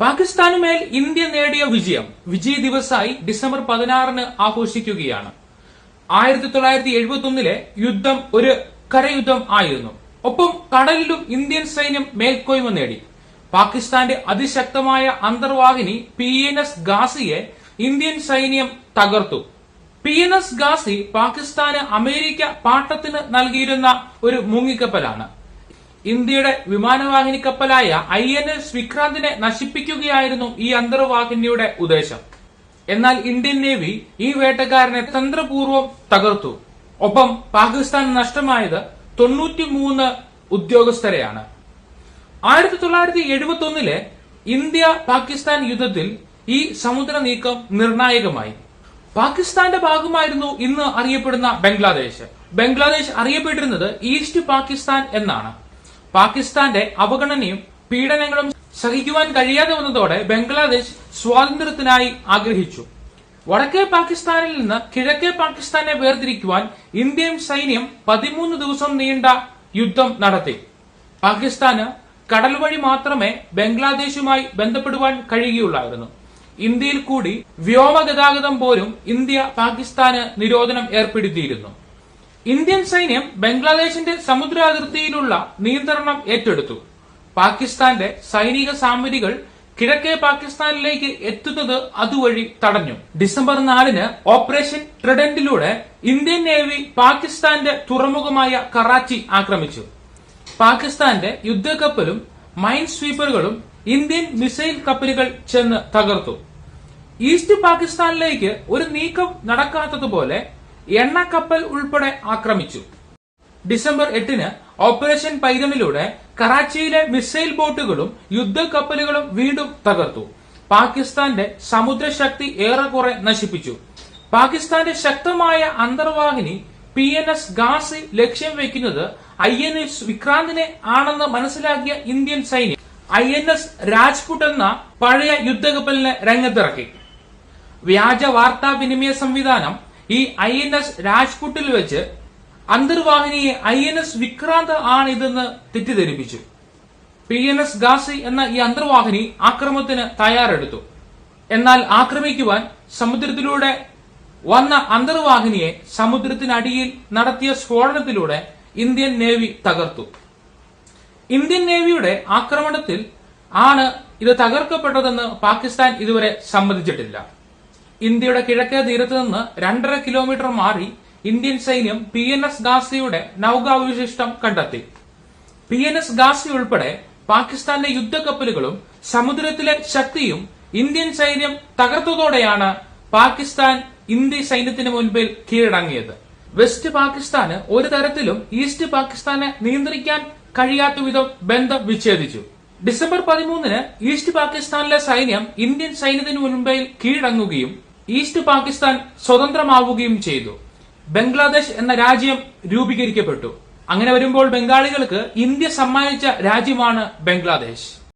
പാകിസ്ഥാനുമേൽ India നേടിയ വിജയം വിജയ ദിവസായി ഡിസംബർ പതിനാറിന് ആഘോഷിക്കുകയാണ്. ആയിരത്തി തൊള്ളായിരത്തി എഴുപത്തി ഒന്നിലെ യുദ്ധം ഒരു കരയുദ്ധം ആയിരുന്നു. ഒപ്പം കടലിലും ഇന്ത്യൻ സൈന്യം മേൽക്കോയ്മ നേടി. പാകിസ്ഥാന്റെ അതിശക്തമായ അന്തർവാഹിനി പി എൻ എസ് ഗാസിയെ ഇന്ത്യൻ സൈന്യം തകർത്തു. പി എൻ എസ് ഗാസി പാകിസ്ഥാന് അമേരിക്ക പാട്ടത്തിന് നൽകിയിരുന്ന ഒരു മുങ്ങിക്കപ്പലാണ്. ഇന്ത്യയുടെ വിമാനവാഹിനി കപ്പലായ ഐ എൻ എസ് വിക്രാന്തിനെ നശിപ്പിക്കുകയായിരുന്നു ഈ അന്തർവാഹിനിയുടെ ഉദ്ദേശം. എന്നാൽ ഇന്ത്യൻ നേവി ഈ വേട്ടക്കാരനെ തന്ത്രപൂർവം തകർത്തു. ഒപ്പം പാകിസ്ഥാൻ നഷ്ടമായത് തൊണ്ണൂറ്റിമൂന്ന് ഉദ്യോഗസ്ഥരെയാണ്. ആയിരത്തി തൊള്ളായിരത്തി എഴുപത്തി ഒന്നിലെ ഇന്ത്യ പാകിസ്ഥാൻ യുദ്ധത്തിൽ ഈ സമുദ്ര നീക്കം നിർണായകമായി. പാകിസ്ഥാന്റെ ഭാഗമായിരുന്നു ഇന്ന് അറിയപ്പെടുന്ന ബംഗ്ലാദേശ്. ബംഗ്ലാദേശ് അറിയപ്പെട്ടിരുന്നത് ഈസ്റ്റ് പാകിസ്ഥാൻ എന്നാണ്. പാകിസ്ഥാന്റെ അവഗണനയും പീഡനങ്ങളും സഹിക്കുവാൻ കഴിയാതെ വന്നതോടെ ബംഗ്ലാദേശ് സ്വാതന്ത്ര്യത്തിനായി ആഗ്രഹിച്ചു. വടക്കേ പാകിസ്ഥാനിൽ നിന്ന് കിഴക്കേ പാകിസ്ഥാനെ വേർതിരിക്കുവാൻ ഇന്ത്യൻ സൈന്യം പതിമൂന്ന് ദിവസം നീണ്ട യുദ്ധം നടത്തി. പാകിസ്ഥാന് കടൽ വഴി മാത്രമേ ബംഗ്ലാദേശുമായി ബന്ധപ്പെടുവാൻ കഴിയുകയുള്ളായിരുന്നു. ഇന്ത്യയിൽ കൂടി വ്യോമഗതാഗതം പോലും ഇന്ത്യ പാകിസ്ഥാന് നിരോധനം ഏർപ്പെടുത്തിയിരുന്നു. ഇന്ത്യൻ സൈന്യം ബംഗ്ലാദേശിന്റെ സമുദ്ര സമുദ്രാതിർത്തിയിലുള്ള നിയന്ത്രണം ഏറ്റെടുത്തു. പാകിസ്ഥാന്റെ സൈനിക സാമഗ്രികൾ കിഴക്കേ പാകിസ്ഥാനിലേക്ക് എത്തുന്നത് അതുവഴി തടഞ്ഞു. ഡിസംബർ നാലിന് ഓപ്പറേഷൻ ട്രിഡന്റിലൂടെ ഇന്ത്യൻ നേവി പാകിസ്ഥാന്റെ തുറമുഖമായ കറാച്ചി ആക്രമിച്ചു. പാകിസ്ഥാന്റെ യുദ്ധക്കപ്പലും മൈൻ സ്വീപ്പറുകളും ഇന്ത്യൻ മിസൈൽ കപ്പലുകൾ ചെന്ന് തകർത്തു. ഈസ്റ്റ് പാകിസ്ഥാനിലേക്ക് ഒരു നീക്കം നടക്കാത്തതുപോലെ എണ്ണക്കപ്പൽ ഉൾപ്പെടെ ആക്രമിച്ചു. ഡിസംബർ എട്ടിന് ഓപ്പറേഷൻ പൈതണിലൂടെ കറാച്ചിയിലെ മിസൈൽ ബോട്ടുകളും യുദ്ധക്കപ്പലുകളും വീണ്ടും തകർത്തു. പാകിസ്ഥാന്റെ സമുദ്രശക്തി ഏറെക്കുറെ നശിപ്പിച്ചു. പാകിസ്ഥാന്റെ ശക്തമായ അന്തർവാഹിനി പി എൻ എസ് ഗാസി ലക്ഷ്യം വെക്കുന്നത് ഐ എൻ എസ് വിക്രാന്തിനെ ആണെന്ന് മനസ്സിലാക്കിയ ഇന്ത്യൻ സൈന്യം ഐ എൻ എസ് രാജ്പുട്ട് എന്ന പഴയ യുദ്ധക്കപ്പലിനെ രംഗത്തിറക്കി. വ്യാജ വാർത്താവിനിമയ സംവിധാനം ഈ ഐ എൻ എസ് രാജ്കുട്ടിൽ വെച്ച് അന്തർവാഹിനിയെ ഐ എൻ എസ് വിക്രാന്ത് ആണിതെന്ന് തെറ്റിദ്ധരിപ്പിച്ചു. പി എൻ എസ് ഗാസി എന്ന ഈ അന്തർവാഹിനി ആക്രമണത്തിന് തയ്യാറെടുത്തു. എന്നാൽ ആക്രമിക്കുവാൻ സമുദ്രത്തിലൂടെ വന്ന അന്തർവാഹിനിയെ സമുദ്രത്തിനടിയിൽ നടത്തിയ സ്ഫോടനത്തിലൂടെ ഇന്ത്യൻ നേവി തകർത്തു. ഇന്ത്യൻ നേവിയുടെ ആക്രമണത്തിൽ ആണ് ഇത് തകർക്കപ്പെട്ടതെന്ന് പാകിസ്ഥാൻ ഇതുവരെ സമ്മതിച്ചിട്ടില്ല. ഇന്ത്യയുടെ കിഴക്കേ തീരത്ത് നിന്ന് രണ്ടര കിലോമീറ്റർ മാറി ഇന്ത്യൻ സൈന്യം പി എൻ എസ് ഗാസിയുടെ നൌകാവശിഷ്ടം കണ്ടെത്തി. പി എൻ എസ് ഗാസി ഉൾപ്പെടെ പാകിസ്ഥാന്റെ യുദ്ധക്കപ്പലുകളും സമുദ്രത്തിലെ ശക്തിയും ഇന്ത്യൻ സൈന്യം തകർത്തതോടെയാണ് പാകിസ്ഥാൻ ഇന്ത്യ സൈന്യത്തിന് മുൻപിൽ കീഴടങ്ങിയത്. വെസ്റ്റ് പാകിസ്ഥാന് ഒരു തരത്തിലും ഈസ്റ്റ് പാകിസ്ഥാനെ നിയന്ത്രിക്കാൻ കഴിയാത്ത വിധം ബന്ധം വിച്ഛേദിച്ചു. ഡിസംബർ പതിമൂന്നിന് ഈസ്റ്റ് പാകിസ്ഥാനിലെ സൈന്യം ഇന്ത്യൻ സൈന്യത്തിന് മുൻപിൽ കീഴടങ്ങുകയും ഈസ്റ്റ് പാകിസ്ഥാൻ സ്വതന്ത്രമാവുകയും ചെയ്തു. ബംഗ്ലാദേശ് എന്ന രാജ്യം രൂപീകരിക്കപ്പെട്ടു. അങ്ങനെ വരുമ്പോൾ ബംഗാളികൾക്ക് ഇന്ത്യ സമ്മാനിച്ച രാജ്യമാണ് ബംഗ്ലാദേശ്.